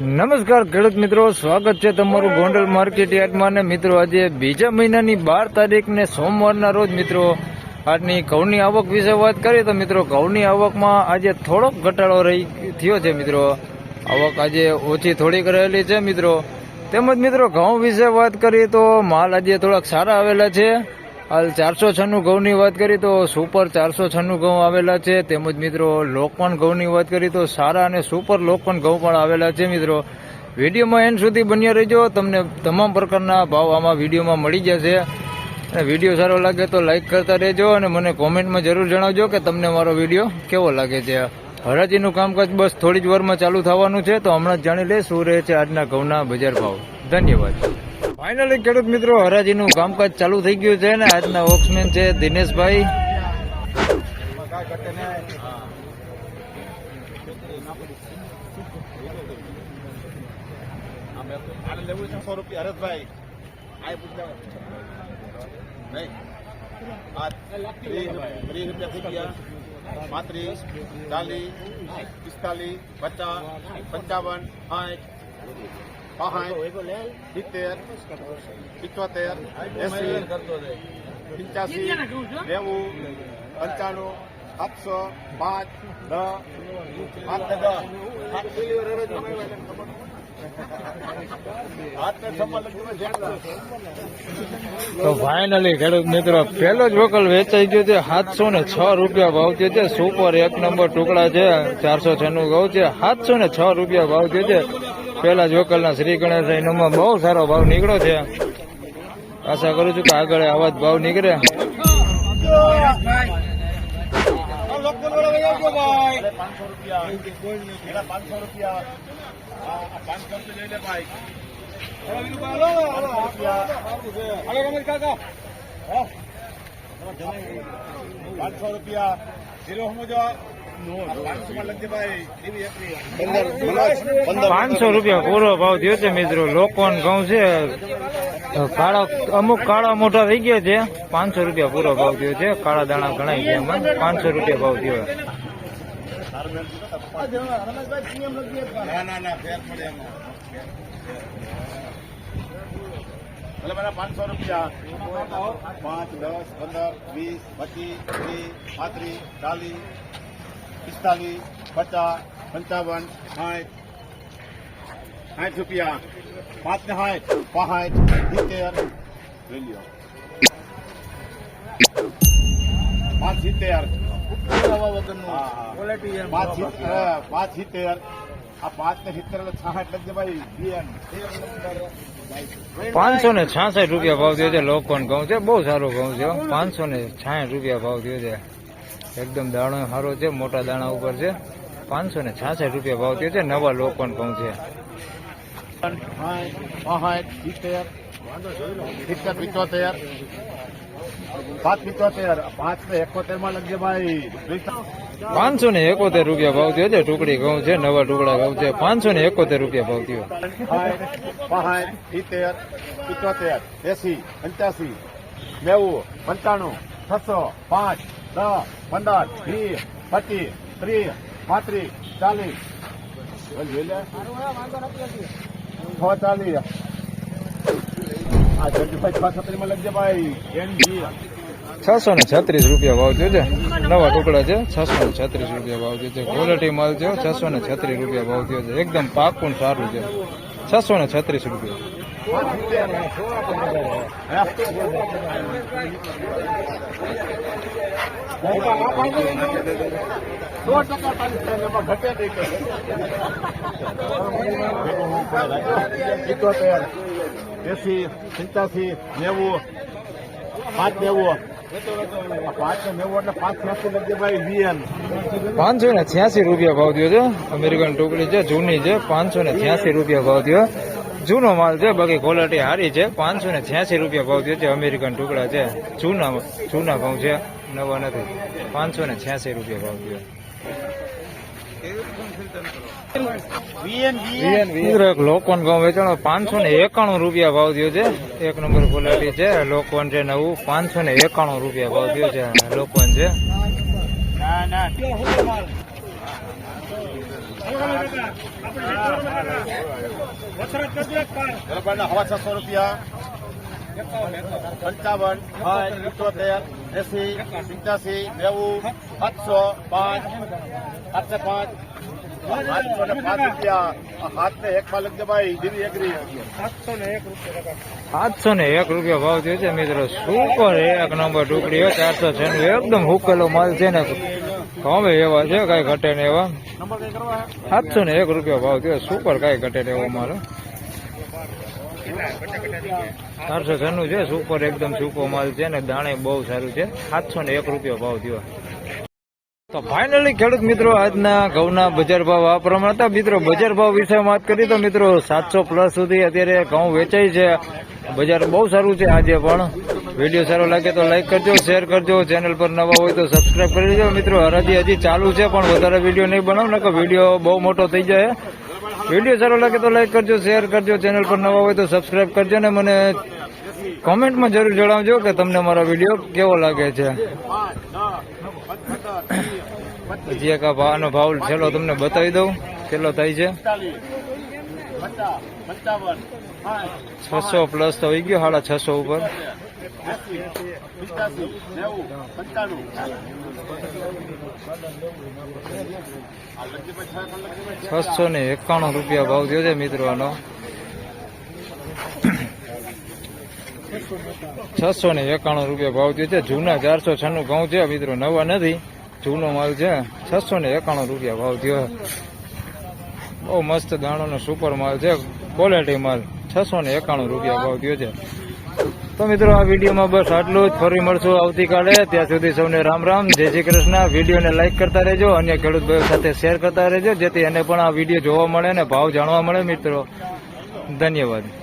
નમસ્કાર ખેડૂત મિત્રો, સ્વાગત છે તમારું ગોંડલ માર્કેટ યાર્ડમાં ને મિત્રો, આજે બીજા મહિનાની બાર તારીખ ને સોમવારના રોજ મિત્રો, આજની ઘઉંની આવક વિશે વાત કરીએ તો મિત્રો, ઘઉંની આવકમાં આજે થોડોક ઘટાડો રહી, થયો છે મિત્રો. આવક આજે ઓછી થોડીક રહેલી છે મિત્રો. તેમજ મિત્રો, ઘઉં વિશે વાત કરીએ તો માલ આજે થોડાક સારા આવેલા છે. હાલ ચારસો છન્નું ઘઉંની વાત કરીએ તો સુપર ચારસો છન્નું ઘઉં આવેલા છે. તેમજ મિત્રો લોકપણ ઘઉંની વાત કરીએ તો સારા અને સુપર લોકપણ ઘઉં પણ આવેલા છે મિત્રો. વિડીયોમાં એન્ડ સુધી બન્યા રહેજો. તમને તમામ પ્રકારના ભાવ આમાં વિડીયોમાં મળી જશે. અને વીડિયો સારો લાગે તો લાઇક કરતા રહેજો અને મને કોમેન્ટમાં જરૂર જણાવજો કે તમને મારો વીડિયો કેવો લાગે છે. હરાજીનું કામકાજ બસ થોડી જ વારમાં ચાલુ થવાનું છે, તો હમણાં જ જાણી લે શું રહે છે આજના ઘઉંના બજાર ભાવ. ધન્યવાદ. ફાઇનલી ખેડૂત મિત્રો, હરાજીનું કામકાજ ચાલુ થઈ ગયું છે ને આજના વોક્સમેન છે દિનેશભાઈ. પાંત્રીસ ચાલીસ પિસ્તાલીસ પચાસ પંચાવન સાઠ પાંઠ સિત્તેર પિચોતેર એસી પંચ્યાસી નેવું પંચાણું સાતસો પાંચ દસ પાંચ તો ફાઇનલી ખેડૂત મિત્રો, પહેલો જ વકલ વેચાઈ ગયો છે. સાતસો ને છ રૂપિયા ભાવ થયો છે. સુપર એક નંબર ટુકડા છે. ચારસો છન્નું ઘઉં છે. સાતસો ને છ રૂપિયા ભાવ થયો છે. પહેલા જોકલના શ્રી ગણેશ એનામાં બહુ સારો ભાવ નીકળ્યો છે. આશા કરું છું કે આગળ આવા જ ભાવ નીકળે. પાંચસો રૂપિયા. જીરો સમજો પાંચસો રૂપિયા પૂરો ભાવ થયો છે મિત્રો. લોકોન ઘઉં છે કાળા, અમુક કાળા મોટા થઈ ગયા છે. પાંચસો રૂપિયા પૂરો ભાવ થયો છે. કાળા દાણા ગણાય છે એમાં. પાંચસો રૂપિયા ભાવ થયો પાંચસો રૂપિયા. પાંચ, દસ, પંદર, વીસ, પચીસ, ત્રીસ, પાંત્રીસ, ચાલીસ પિસ્તાલીસ, પચાસ, પંચાવન, સાઠ સાઠ રૂપિયા. પાંચ ને સાઠ પાંઠ સિત્તેર. લઈ લ્યો. પાંચ સિત્તેર. પાંચ સિત્તેર આ પાંચ ને સિત્તેર છાસઠ લખજે ભાઈ. પાંચસો ને છાસઠ રૂપિયા ભાવ થયો છે, લોકોન ઘઉં છે. બહુ સારો ઘઉં છે. પાંચસો ને છાસઠ રૂપિયા ભાવ થયો છે. એકદમ દાણો સારો છે મોટા દાણા ઉપર છે. પાંચસો ને છાસઠ રૂપિયા ભાવ થયો છે નવા લોકોન ઘઉં છે સિત્તેર સિત્તેર પાંચ પિચોતેર પાંચ ને એકોતેરમાં લખજે ભાઈ. પાંચસો ને એકોતેર રૂપિયા ભાવ થયો છે ટુકડી ઘઉં છે નવા ટુકડા ઘઉં છે પાંચસો ને એકોતેર રૂપિયા ભાવ થયો. સિત્તેર પિચોતેર એસી પંચ્યાસી નેવું પંચાણું છસો પાંચ દસ પંદર, વીસ, પચીસ, ત્રીસ, પાંત્રીસ, ચાલીસ. ચાલીસ આ જગદીભાઈ છ છત્રીસમાં લખજે ભાઈ. એનજી. છસો ને છત્રીસ રૂપિયા ભાવ જોજે નવા ટુકડા છે. છસો ને છત્રીસ રૂપિયા ભાવ જોજે ક્વોલિટી માલ છે. છસો ને છત્રીસ રૂપિયા ભાવ થયો છે. એકદમ પાકું સારું છે. છસો ને છત્રીસ રૂપિયા. સો ટકા તારી એમાં ઘટે નહીં સિત્તોતેર એસી સિત્યાસી નેવું પાંચ નેવું પાંચસો ને છ્યાસી રૂપિયા ભાવ થયો છે. અમેરિકન ટુકડી છે, જૂની છે, પાંચસો ને છ્યાસી રૂપિયા ભાવ થયો. જૂનો માલ છે બાકી ક્વોલિટી સારી છે. પાંચસો ને છ્યાસી રૂપિયા ભાવ થયો છે અમેરિકન ટુકડા છે. જૂના જૂના ભાવ છે નવા નથી. પાંચસો ને છ્યાસી રૂપિયા ભાવ થયો. લોકોન ઘઉં વેચાણો પાંચસો ને એકાણું રૂપિયા ભાવ થયો છે. એક નંબર ક્વોલિટી છે લોકોન છે નવું પાંચસો ને એકાણું રૂપિયા ભાવ થયો છે લોકોન છે. ના ના. ગરબાના હવા છસો રૂપિયા. પંચાવન સાઠ પંચોતેર એસી, પંચ્યાસી, નેવું, સાતસો પાંચ સાતસો પાંચ. સાતસો ને પાંચ રૂપિયા. હાથ ને એક માલક લખજે ભાઈ એક એગ્રી. સાતસો ને એક રૂપિયા ભાવ થયો છે, મિત્રો. સુપર એક નંબર ટુકડી ચારસો છે એકદમ હુકેલો માલ છે ને. હવે એવા છે કઈ ઘટે ને એવા. સાતસો ને એક રૂપિયા ભાવ થયો. સુપર કઈ ઘટે ને એવો અમારો ચારસો છન્નું છે સુપર એકદમ સૂકો માલ છે ને દાણે બહુ સારું છે. સાતસો ને એક રૂપિયા ભાવ થયો. તો ફાઇનલી ખેડૂત મિત્રો, આજના ઘઉંના બજાર ભાવ આ પ્રમાણે હતા. મિત્રો, બજાર ભાવ વિશે વાત કરી તો મિત્રો, સાતસો પ્લસ સુધી અત્યારે ઘઉં વેચાય છે. બજાર બહુ સારું છે આજે પણ. વીડિયો સારો લાગે તો લાઈક કરજો શેર કરજો. ચેનલ પર નવા હોય તો સબસ્ક્રાઈબ કરી દેજો. મિત્રો, હરાજી હજી ચાલુ છે, પણ વધારે વીડિયો નહીં બનાવ ને કે વીડિયો બહુ મોટો થઈ જાય. વીડિયો સારો લાગે તો લાઈક કરજો શેર કરજો. ચેનલ પર નવા હોય તો સબસ્ક્રાઈબ કરજો ને મને કોમેન્ટમાં જરૂર જણાવજો કે તમને મારો વીડિયો કેવો લાગે છે. હજી એક આ ભાવનો ભાવ છેલ્લો તમને બતાવી દઉં. કેટલો થાય છે. છસો પ્લસ તો આવી ગયો, સાડા છસો ઉપર. છસો ને એકાણું રૂપિયા ભાવ થયો છે મિત્રો આનો. છસો ને એકાણું રૂપિયા ભાવ થયો છે. જૂના ચારસો છન્નું ઘઉં છે, મિત્રો નવા નથી. જૂનો માલ છે, છસો ને એકાણું રૂપિયા ભાવ થયો. બહુ મસ્ત દાણો નો સુપર માલ છે ક્વોલિટી માલ. છસો ને એકાણું રૂપિયા ભાવ થયો છે. તો મિત્રો, આ વિડીયોમાં બસ આટલું જ. ફરી મળશું આવતીકાલે. ત્યાં સુધી સૌને રામ રામ. જય શ્રી કૃષ્ણ. વિડીયોને લાઇક કરતા રહેજો, અન્ય ખેડૂત ભાઈઓ સાથે શેર કરતા રહેજો, જેથી એને પણ આ વીડિયો જોવા મળે અને ભાવ જાણવા મળે, મિત્રો. ધન્યવાદ.